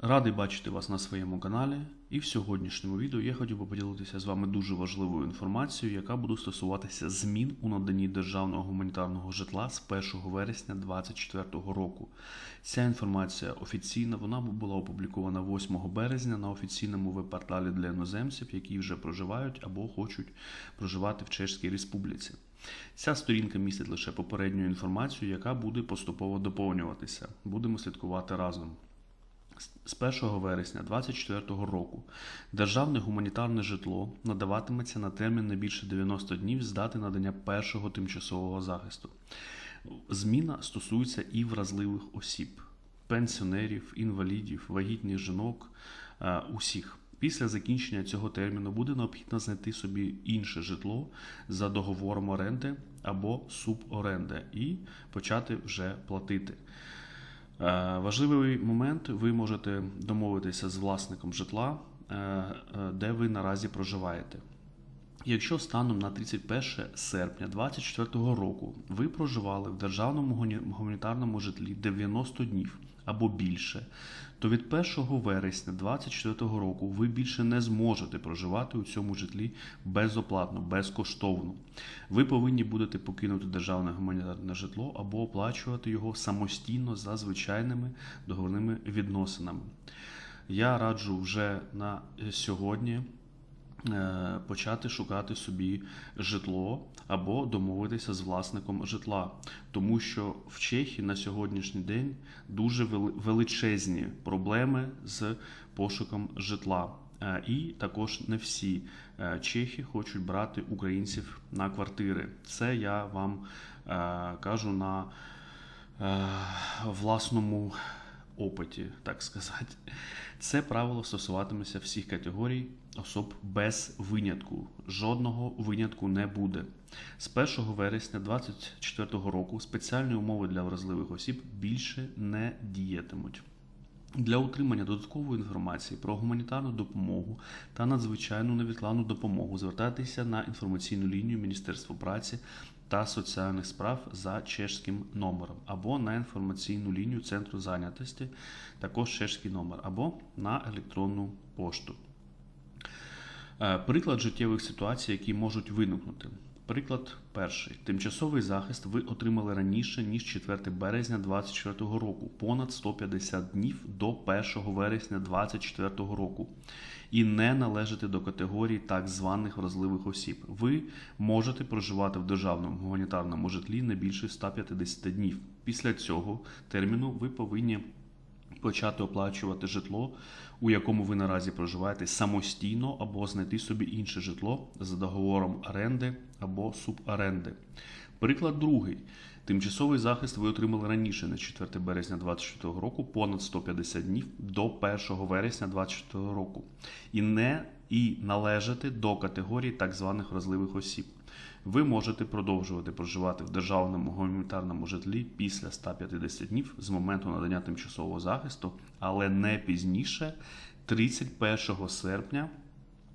Радий бачити вас на своєму каналі. І в сьогоднішньому відео я хотів би поділитися з вами дуже важливою інформацією, яка буде стосуватися змін у наданні державного гуманітарного житла з 1 вересня 2024 року. Ця інформація офіційна, вона була опублікована 8 березня на офіційному веб-порталі для іноземців, які вже проживають або хочуть проживати в Чеській Республіці. Ця сторінка містить лише попередню інформацію, яка буде поступово доповнюватися. Будемо слідкувати разом. З 1 вересня 2024 року державне гуманітарне житло надаватиметься на термін не більше 90 днів з дати надання першого тимчасового захисту. Зміна стосується і вразливих осіб, пенсіонерів, інвалідів, вагітних жінок, е, усіх. Після закінчення цього терміну буде необхідно знайти собі інше житло за договором оренди або суборенди і почати вже платити. Е, Важливий момент: ви можете домовитися з власником житла, е, е, де ви наразі проживаєте. Якщо станом на 31 серпня 2024 року ви проживали в державному гуманітарному житлі 90 днів або більше, то від 1 вересня 2024 року ви більше не зможете проживати у цьому житлі безоплатно, безкоштовно. Ви повинні будете покинути державне гуманітарне житло або оплачувати його самостійно за звичайними договірними відносинами. Я раджу вже на сьогодні почати шукати собі житло або домовитися з власником житла, тому що в Чехії на сьогоднішній день дуже величезні проблеми з пошуком житла. Е, І також не всі е, чехи хочуть брати українців на квартири. Це я вам е, кажу на е, власному опиті, так сказати. Це правило стосуватиметься всіх категорій особ без винятку. Жодного винятку не буде. З 1 вересня 2024 року спеціальні умови для вразливих осіб більше не діятимуть. Для отримання додаткової інформації про гуманітарну допомогу та надзвичайну невідкладну допомогу звертайтеся на інформаційну лінію Міністерства праці та соціальних справ за чешським номером, або на інформаційну лінію Центру зайнятості, також чешський номер, або на електронну пошту. Е, Приклад життєвих ситуацій, які можуть виникнути. Приклад перший. Тимчасовий захист ви отримали раніше, ніж 4 березня 2024 року, понад 150 днів до 1 вересня 2024 року, і не належите до категорії так званих вразливих осіб. Ви можете проживати в державному гуманітарному житлі не більше 150 днів. Після цього терміну ви повинні почати оплачувати житло, у якому ви наразі проживаєте самостійно, або знайти собі інше житло за договором оренди або суборенди. Приклад другий. Тимчасовий захист ви отримали раніше, на 4 березня 2024 року, понад 150 днів до 1 вересня 2024 року, і не і належите до категорії так званих вразливих осіб. Ви можете продовжувати проживати в державному гуманітарному житлі після 150 днів з моменту надання тимчасового захисту, але не пізніше 31 серпня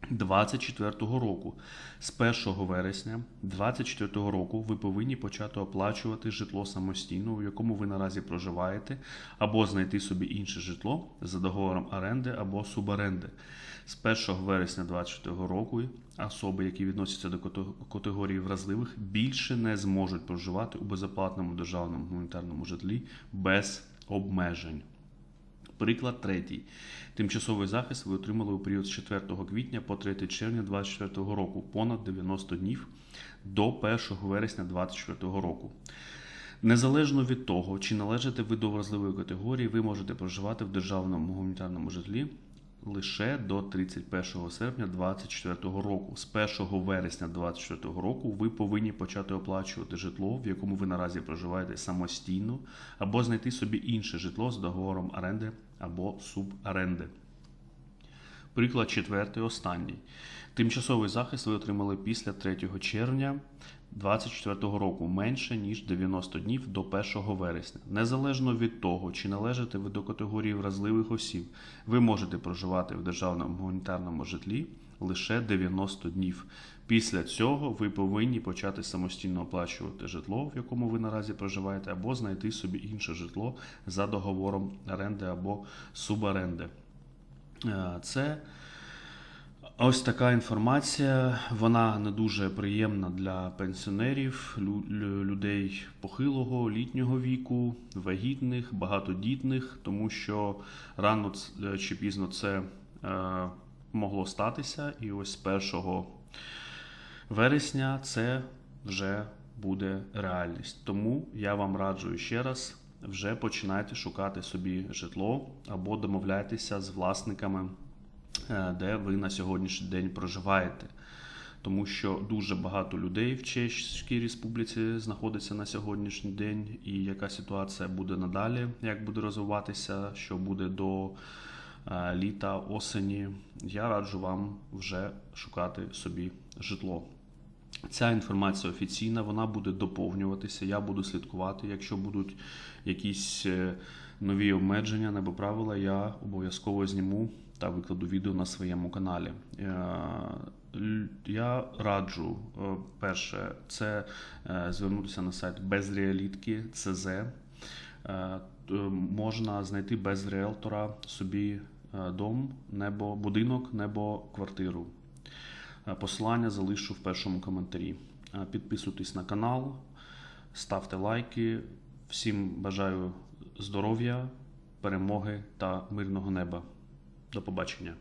2024 року. З 1 вересня 2024 року ви повинні почати оплачувати житло самостійно, у якому ви наразі проживаєте, або знайти собі інше житло за договором оренди або суборенди. З 1 вересня 2024 року особи, які відносяться до категорії вразливих, більше не зможуть проживати у безоплатному державному гуманітарному житлі без обмежень. Приклад третій. Тимчасовий захист ви отримали у період з 4 квітня по 3 червня 2024 року, понад 90 днів до 1 вересня 2024 року. Незалежно від того, чи належите ви до вразливої категорії, ви можете проживати в державному гуманітарному житлі лише до 31 серпня 2024 року. З 1 вересня 2024 року ви повинні почати оплачувати житло, в якому ви наразі проживаєте самостійно, або знайти собі інше житло з договором оренди або суборенди. Приклад четвертий, останній. Тимчасовий захист ви отримали після 3 червня 2024 року менше ніж 90 днів до 1 вересня. Незалежно від того, чи належите ви до категорії вразливих осіб, ви можете проживати в державному гуманітарному житлі лише 90 днів. Після цього ви повинні почати самостійно оплачувати житло, в якому ви наразі проживаєте, або знайти собі інше житло за договором оренди або суборенди. Е, Це ось така інформація. Вона не дуже приємна для пенсіонерів, лю- лю- людей похилого, літнього віку, вагітних, багатодітних, тому що рано чи пізно це е, могло статися, і ось з 1 вересня це вже буде реальність. Тому я вам раджу ще раз. Вже починайте шукати собі житло або домовляйтеся з власниками, е, де ви на сьогоднішній день проживаєте. Тому що дуже багато людей в Чеській Республіці знаходиться на сьогоднішній день, і яка ситуація буде надалі, як буде розвиватися, що буде до е, літа, осені. Я раджу вам вже шукати собі житло. Ця інформація офіційна, вона буде доповнюватися. Я буду слідкувати. Якщо будуть якісь е, нові обмеження або правила, я обов'язково зніму та викладу відео на своєму каналі. Е, Я раджу, е, перше, це звернутися на сайт безреалітки ЦЗ. Можна знайти без реалтора собі дом, небо, будинок, небо квартиру. Е, Посилання залишу в першому коментарі. Е, Підписуйтесь на канал, ставте лайки. Всім бажаю здоров'я, перемоги та мирного неба. До побачення.